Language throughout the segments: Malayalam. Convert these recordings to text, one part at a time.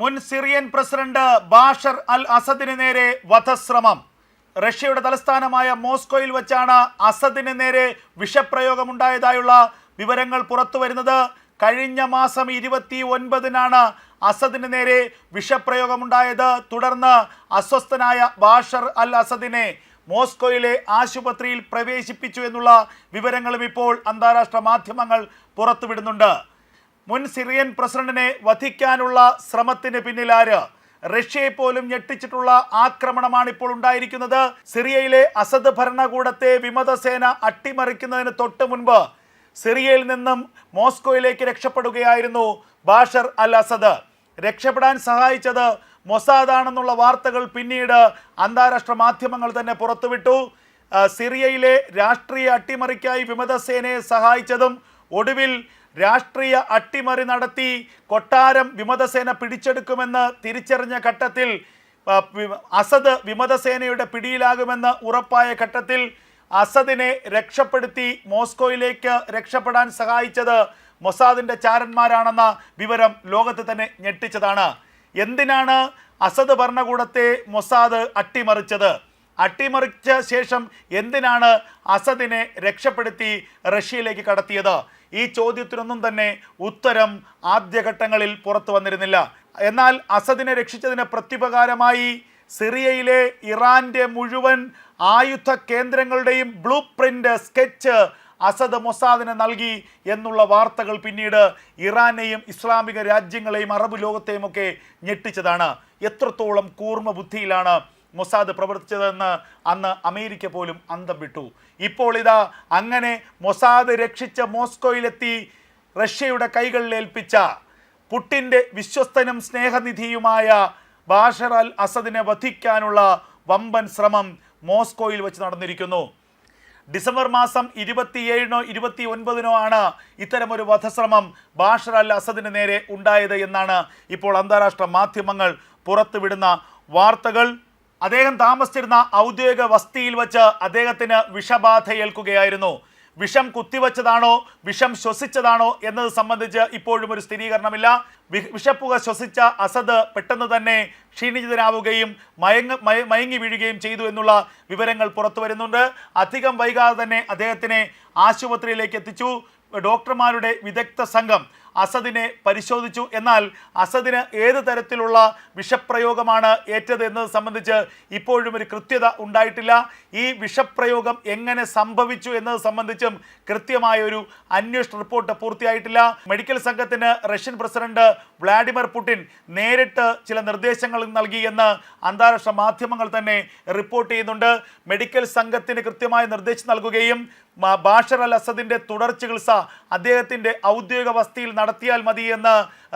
മുൻ സിറിയൻ പ്രസിഡന്റ് ബാഷർ അൽ അസദിന് നേരെ വധശ്രമം. റഷ്യയുടെ തലസ്ഥാനമായ മോസ്കോയിൽ വെച്ചാണ് അസദിന് നേരെ വിഷപ്രയോഗമുണ്ടായതായുള്ള വിവരങ്ങൾ പുറത്തു വരുന്നത് കഴിഞ്ഞ മാസം ഇരുപത്തി ഒൻപതിനാണ് അസദിന് നേരെ വിഷപ്രയോഗമുണ്ടായത്. തുടർന്ന് അസ്വസ്ഥനായ ബാഷർ അൽ അസദിനെ മോസ്കോയിലെ ആശുപത്രിയിൽ പ്രവേശിപ്പിച്ചു എന്നുള്ള വിവരങ്ങളും ഇപ്പോൾ അന്താരാഷ്ട്ര മാധ്യമങ്ങൾ പുറത്തുവിടുന്നുണ്ട്. മുൻ സിറിയൻ പ്രസിഡന്റിനെ വധിക്കാനുള്ള ശ്രമത്തിന് പിന്നിലാര്? റഷ്യയെ പോലും ഞെട്ടിച്ചിട്ടുള്ള ആക്രമണമാണ് ഇപ്പോൾ ഉണ്ടായിരിക്കുന്നത്. സിറിയയിലെ അസദ് ഭരണകൂടത്തെ വിമതസേന അട്ടിമറിക്കുന്നതിന് തൊട്ട് മുൻപ് സിറിയയിൽ നിന്നും മോസ്കോയിലേക്ക് രക്ഷപ്പെടുകയായിരുന്നു ബാഷർ അൽ അസദ് രക്ഷപ്പെടാൻ സഹായിച്ചത് മൊസാദാണെന്നുള്ള വാർത്തകൾ പിന്നീട് അന്താരാഷ്ട്ര മാധ്യമങ്ങൾ തന്നെ പുറത്തുവിട്ടു. സിറിയയിലെ രാഷ്ട്രീയ അട്ടിമറിക്കായി വിമതസേനയെ സഹായിച്ചതും ഒടുവിൽ രാഷ്ട്രീയ അട്ടിമറി നടത്തി കൊട്ടാരം വിമതസേന പിടിച്ചെടുക്കുമെന്ന് തിരിച്ചറിഞ്ഞ ഘട്ടത്തിൽ അസദ് വിമതസേനയുടെ പിടിയിലാകുമെന്ന് ഉറപ്പായ ഘട്ടത്തിൽ അസദിനെ രക്ഷപ്പെടുത്തി മോസ്കോയിലേക്ക് രക്ഷപ്പെടാൻ സഹായിച്ചത് മൊസാദിന്റെ ചാരന്മാരാണെന്ന വിവരം ലോകത്ത് തന്നെ ഞെട്ടിച്ചതാണ്. എന്തിനാണ് അസദ് ഭരണകൂടത്തെ മൊസാദ് അട്ടിമറിച്ചത്? അട്ടിമറിച്ച ശേഷം എന്തിനാണ് അസദിനെ രക്ഷപ്പെടുത്തി റഷ്യയിലേക്ക് കടത്തിയത്? ഈ ചോദ്യത്തിനൊന്നും തന്നെ ഉത്തരം ആദ്യഘട്ടങ്ങളിൽ പുറത്തു വന്നിരുന്നില്ല. എന്നാൽ അസദിനെ രക്ഷിച്ചതിന് പ്രത്യുപകാരമായി സിറിയയിലെ ഇറാന്റെ മുഴുവൻ ആയുധ കേന്ദ്രങ്ങളുടെയും ബ്ലൂ പ്രിന്റ് സ്കെച്ച് അസദ് മൊസാദിന് നൽകി എന്നുള്ള വാർത്തകൾ പിന്നീട് ഇറാനെയും ഇസ്ലാമിക രാജ്യങ്ങളെയും അറബ് ലോകത്തെയും ഒക്കെ ഞെട്ടിച്ചതാണ്. എത്രത്തോളം കൂർമ്മ ബുദ്ധിയിലാണ് മൊസാദ് പ്രവർത്തിച്ചതെന്ന് അന്ന് അമേരിക്ക പോലും അന്തം വിട്ടു. ഇപ്പോൾ ഇതാ അങ്ങനെ മൊസാദ് രക്ഷിച്ച മോസ്കോയിലെത്തി റഷ്യയുടെ കൈകളിൽ ഏൽപ്പിച്ച പുട്ടിന്റെ വിശ്വസ്തനും സ്നേഹനിധിയുമായ ബാഷർ അൽ അസദിനെ വധിക്കാനുള്ള വമ്പൻ ശ്രമം മോസ്കോയിൽ വെച്ച് നടന്നിരിക്കുന്നു. ഡിസംബർ മാസം ഇരുപത്തിയേഴിനോ ഇരുപത്തി ഒൻപതിനോ ആണ് ഇത്തരമൊരു വധശ്രമം ബാഷർ അൽ അസദിന് നേരെ ഉണ്ടായത് എന്നാണ് ഇപ്പോൾ അന്താരാഷ്ട്ര മാധ്യമങ്ങൾ പുറത്തുവിടുന്ന വാർത്തകൾ. അദ്ദേഹം താമസിച്ചിരുന്ന ഔദ്യോഗിക വസ്തിയിൽ വച്ച് അദ്ദേഹത്തിന് വിഷബാധയേൽക്കുകയായിരുന്നു. വിഷം കുത്തിവച്ചതാണോ വിഷം ശ്വസിച്ചതാണോ എന്നത് സംബന്ധിച്ച് ഇപ്പോഴും ഒരു സ്ഥിരീകരണമില്ല. വിഷപ്പുക ശ്വസിച്ച അസദ് പെട്ടെന്ന് തന്നെ ക്ഷീണിതനാവുകയും മയങ്ങ മയ- മയങ്ങി വീഴുകയും ചെയ്തു എന്നുള്ള വിവരങ്ങൾ പുറത്തു വരുന്നുണ്ട്. അധികം വൈകാതെ തന്നെ അദ്ദേഹത്തിനെ ആശുപത്രിയിലേക്ക് എത്തിച്ചു. ഡോക്ടർമാരുടെ വിദഗ്ധ സംഘം അസദിനെ പരിശോധിച്ചു. എന്നാൽ അസദിന് ഏത് തരത്തിലുള്ള വിഷപ്രയോഗമാണ് ഏറ്റത് എന്നത് സംബന്ധിച്ച് ഇപ്പോഴും ഒരു കൃത്യത ഉണ്ടായിട്ടില്ല. ഈ വിഷപ്രയോഗം എങ്ങനെ സംഭവിച്ചു എന്നത് സംബന്ധിച്ചും കൃത്യമായ ഒരു അന്വേഷണ റിപ്പോർട്ട് പൂർത്തിയായിട്ടില്ല. മെഡിക്കൽ സംഘത്തിന് റഷ്യൻ പ്രസിഡന്റ് വ്ളാഡിമിർ പുടിൻ നേരിട്ട് ചില നിർദ്ദേശങ്ങൾ നൽകി എന്ന് അന്താരാഷ്ട്ര മാധ്യമങ്ങൾ തന്നെ റിപ്പോർട്ട് ചെയ്യുന്നുണ്ട്. മെഡിക്കൽ സംഘത്തിന് കൃത്യമായ നിർദ്ദേശം നൽകുകയും ബാഷർ അൽ അസദിന്റെ തുടർ ചികിത്സ അദ്ദേഹത്തിന്റെ ഔദ്യോഗിക വസതിയിൽ നടത്തിയാൽ മതി എന്ന്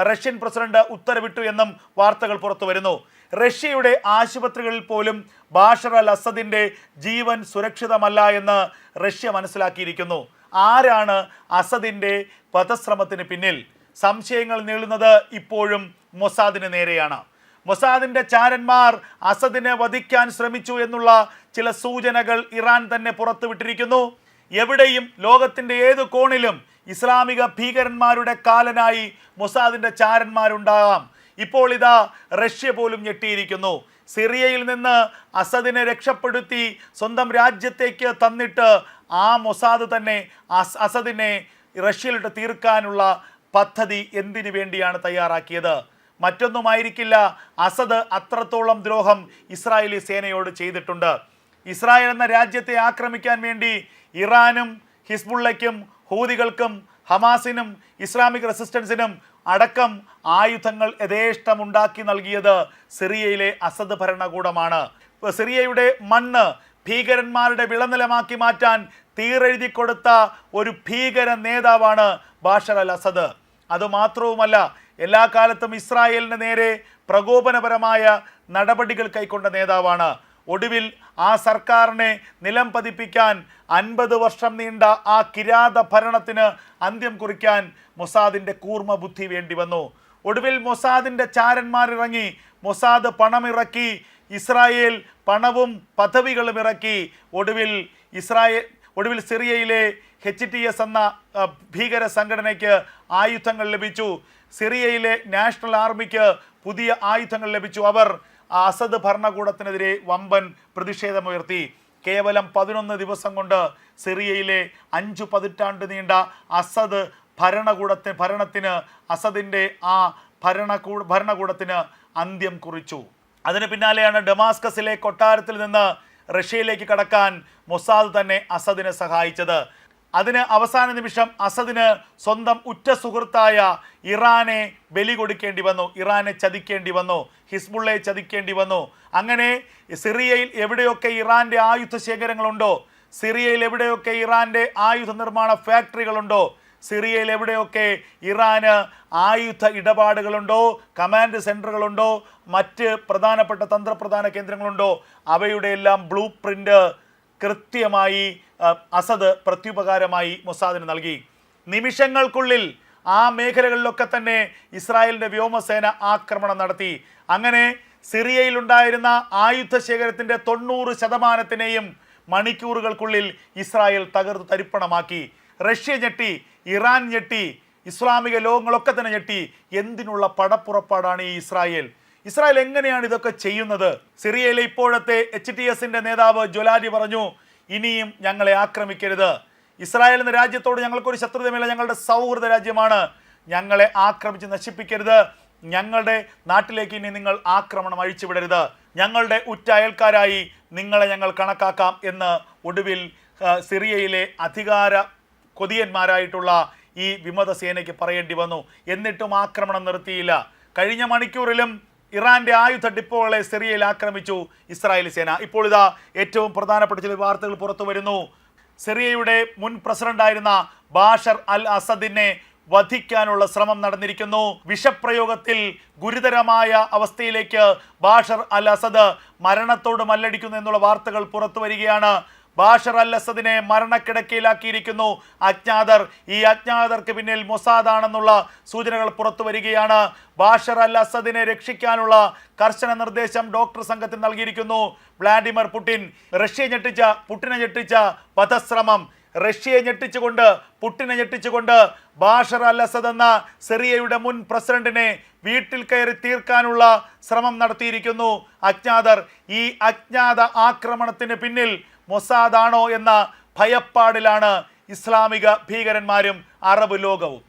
റഷ്യൻ പ്രസിഡന്റ് ഉത്തരവിട്ടു എന്നും വാർത്തകൾ പുറത്തു വരുന്നു. റഷ്യയുടെ ആശുപത്രികളിൽ പോലും ബാഷർ അൽ അസദിന്റെ ജീവൻ സുരക്ഷിതമല്ല എന്ന് റഷ്യ മനസ്സിലാക്കിയിരിക്കുന്നു. ആരാണ് അസദിന്റെ വധശ്രമത്തിന് പിന്നിൽ? സംശയങ്ങൾ നീളുന്നത് ഇപ്പോഴും മൊസാദിന് നേരെയാണ്. മൊസാദിന്റെ ചാരന്മാർ അസദിനെ വധിക്കാൻ ശ്രമിച്ചു എന്നുള്ള ചില സൂചനകൾ ഇറാൻ തന്നെ പുറത്തുവിട്ടിരിക്കുന്നു. എവിടെയും ലോകത്തിന്റെ ഏത് കോണിലും ഇസ്ലാമിക ഭീകരന്മാരുടെ കാലനായി മൊസാദിന്റെ ചാരന്മാരുണ്ടാകാം. ഇപ്പോൾ ഇതാ റഷ്യ പോലും ഞെട്ടിയിരിക്കുന്നു. സിറിയയിൽ നിന്ന് അസദിനെ രക്ഷപ്പെടുത്തി സ്വന്തം രാജ്യത്തേക്ക് തന്നിട്ട് ആ മൊസാദ് തന്നെ അസ് അസദിനെ റഷ്യയിലിട്ട് തീർക്കാനുള്ള പദ്ധതി എന്തിനു വേണ്ടിയാണ് തയ്യാറാക്കിയത്? മറ്റൊന്നുമായിരിക്കില്ല. അസദ് അത്രത്തോളം ദ്രോഹം ഇസ്രായേലി സേനയോട് ചെയ്തിട്ടുണ്ട്. ഇസ്രായേൽ എന്ന രാജ്യത്തെ ആക്രമിക്കാൻ വേണ്ടി ഇറാനും ഹിസ്ബുള്ളയ്ക്കും ഹൂതികൾക്കും ഹമാസിനും ഇസ്ലാമിക് റെസിസ്റ്റൻസിനും അടക്കം ആയുധങ്ങൾ യഥേഷ്ടം ഉണ്ടാക്കി നൽകിയത് സിറിയയിലെ അസദ് ഭരണകൂടമാണ്. സിറിയയുടെ മണ്ണ് ഭീകരന്മാരുടെ വിളനിലമാക്കി മാറ്റാൻ തീരെഴുതി കൊടുത്ത ഒരു ഭീകര നേതാവാണ് ബാഷർ അൽ അസദ്. അതുമാത്രവുമല്ല എല്ലാ കാലത്തും ഇസ്രായേലിന് നേരെ പ്രകോപനപരമായ നടപടികൾ കൈക്കൊണ്ട നേതാവാണ് ഒടുവിൽ ആ സർക്കാരിനെ നിലം പതിപ്പിക്കാൻ അൻപത് വർഷം നീണ്ട ആ കിരാത ഭരണത്തിന് അന്ത്യം കുറിക്കാൻ മൊസാദിന്റെ കൂർമ്മ ബുദ്ധി വേണ്ടി വന്നു. ഒടുവിൽ മൊസാദിന്റെ ചാരന്മാരിറങ്ങി മൊസാദ് പണമിറക്കി ഇസ്രായേൽ പണവും പദവികളും ഇറക്കി. ഒടുവിൽ ഇസ്രായേൽ ഒടുവിൽ സിറിയയിലെ എച്ച് ടി എസ് എന്ന ഭീകര സംഘടനയ്ക്ക് ആയുധങ്ങൾ ലഭിച്ചു. സിറിയയിലെ നാഷണൽ ആർമിക്ക് പുതിയ ആയുധങ്ങൾ ലഭിച്ചു. അവർ അസദ് ഭരണകൂടത്തിനെതിരെ വമ്പൻ പ്രതിഷേധമുയർത്തി. കേവലം പതിനൊന്ന് ദിവസം കൊണ്ട് സിറിയയിലെ അഞ്ചു പതിറ്റാണ്ട് നീണ്ട അസദ് ഭരണകൂടത്തിന് ഭരണത്തിന് അസദിന്റെ ആ ഭരണകൂ ഭരണകൂടത്തിന് അന്ത്യം കുറിച്ചു. അതിന് പിന്നാലെയാണ് ഡമാസ്കസിലെ കൊട്ടാരത്തിൽ നിന്ന് റഷ്യയിലേക്ക് കടക്കാൻ മൊസാദ് തന്നെ അസദിനെ സഹായിച്ചത്. അതിന് അവസാന നിമിഷം അസദിന് സ്വന്തം ഉറ്റ സുഹൃത്തായ ഇറാനെ ബലി കൊടുക്കേണ്ടി വന്നു. ഇറാനെ ചതിക്കേണ്ടി വന്നു. ഹിസ്ബുള്ളയെ ചതിക്കേണ്ടി വന്നു. അങ്ങനെ സിറിയയിൽ എവിടെയൊക്കെ ഇറാന്റെ ആയുധ ശേഖരങ്ങളുണ്ടോ? സിറിയയിൽ എവിടെയൊക്കെ ഇറാന്റെ ആയുധ നിർമ്മാണ ഫാക്ടറികളുണ്ടോ? സിറിയയിൽ എവിടെയൊക്കെ ഇറാന് ആയുധ ഇടപാടുകളുണ്ടോ? കമാൻഡ് സെന്ററുകളുണ്ടോ മറ്റ് പ്രധാനപ്പെട്ട തന്ത്രപ്രധാന കേന്ദ്രങ്ങളുണ്ടോ? അവയുടെ എല്ലാം ബ്ലൂ പ്രിന്റ് കൃത്യമായി അസദ് പ്രത്യുപകാരമായി മൊസാദിന് നൽകി. നിമിഷങ്ങൾക്കുള്ളിൽ ആ മേഖലകളിലൊക്കെ തന്നെ ഇസ്രായേലിന്റെ വ്യോമസേന ആക്രമണം നടത്തി. അങ്ങനെ സിറിയയിലുണ്ടായിരുന്ന ആയുധ ശേഖരത്തിന്റെ തൊണ്ണൂറ് ശതമാനത്തിനെയും മണിക്കൂറുകൾക്കുള്ളിൽ ഇസ്രായേൽ തകർത്ത് തരിപ്പണമാക്കി. റഷ്യ ഞെട്ടി ഇറാൻ ഞെട്ടി ഇസ്ലാമിക ലോകങ്ങളൊക്കെ തന്നെ ഞെട്ടി. എന്തിനുള്ള പടപ്പുറപ്പാടാണ് ഈ ഇസ്രായേൽ? ഇസ്രായേൽ എങ്ങനെയാണ് ഇതൊക്കെ ചെയ്യുന്നത്? സിറിയയിലെ ഇപ്പോഴത്തെ എച്ച് ടി നേതാവ് ജൊലാരി പറഞ്ഞു ഇനിയും ഞങ്ങളെ ആക്രമിക്കരുത്. ഇസ്രായേൽ എന്ന രാജ്യത്തോട് ഞങ്ങൾക്കൊരു ശത്രുതയുമില്ല. ഞങ്ങളുടെ സൗഹൃദ രാജ്യമാണ്. ഞങ്ങളെ ആക്രമിച്ച് നശിപ്പിക്കരുത്. ഞങ്ങളുടെ നാട്ടിലേക്ക് ഇനി നിങ്ങൾ ആക്രമണം അഴിച്ചുവിടരുത്. ഞങ്ങളുടെ ഉറ്റ അയൽക്കാരായി നിങ്ങളെ ഞങ്ങൾ കണക്കാക്കാം എന്ന് ഒടുവിൽ സിറിയയിലെ അധികാര കൊതിയന്മാരായിട്ടുള്ള ഈ വിമത സേനയ്ക്ക് പറയേണ്ടി വന്നു. എന്നിട്ടും ആക്രമണം നിർത്തിയില്ല. കഴിഞ്ഞ മണിക്കൂറിലും ഇറാന്റെ ആയുധ ഡിപ്പോകളെ സിറിയയിൽ ആക്രമിച്ചു ഇസ്രായേൽ സേന. ഇപ്പോൾ ഇതാ ഏറ്റവും പ്രധാനപ്പെട്ട ചില വാർത്തകൾ പുറത്തു വരുന്നു. സിറിയയുടെ മുൻ പ്രസിഡന്റായിരുന്ന ബാഷർ അൽ അസദിനെ വധിക്കാനുള്ള ശ്രമം നടന്നിരിക്കുന്നു. വിഷപ്രയോഗത്തിൽ ഗുരുതരമായ അവസ്ഥയിലേക്ക് ബാഷർ അൽ അസദ് മരണത്തോട് മല്ലടിക്കുന്നു എന്നുള്ള വാർത്തകൾ പുറത്തു വരികയാണ്. ബാഷർ അൽ അസദിനെ മരണക്കിടക്കയിലാക്കിയിരിക്കുന്നു. അജ്ഞാതർ ഈ അജ്ഞാതർക്ക് പിന്നിൽ മൊസാദാണെന്നുള്ള സൂചനകൾ പുറത്തു വരികയാണ്. ബാഷർ അൽ അസദിനെ രക്ഷിക്കാനുള്ള കർശന നിർദ്ദേശം ഡോക്ടർ സംഘത്തിന് നൽകിയിരിക്കുന്നു. വ്ളാഡിമിർ പുടിൻ റഷ്യയെ ഞെട്ടിച്ച പുട്ടിനെ ഞെട്ടിച്ച വധശ്രമം. റഷ്യയെ ഞെട്ടിച്ചുകൊണ്ട് പുട്ടിനെ ഞെട്ടിച്ചുകൊണ്ട് ബാഷർ അൽ അസദ് എന്ന സിറിയയുടെ മുൻ പ്രസിഡന്റിനെ വീട്ടിൽ കയറി തീർക്കാനുള്ള ശ്രമം നടത്തിയിരിക്കുന്നു. അജ്ഞാതർ ഈ അജ്ഞാത ആക്രമണത്തിന് പിന്നിൽ മൊസാദാണോ എന്ന ഭയപ്പാടിലാണ് ഇസ്ലാമിക ഭീകരന്മാരും അറബ് ലോകവും.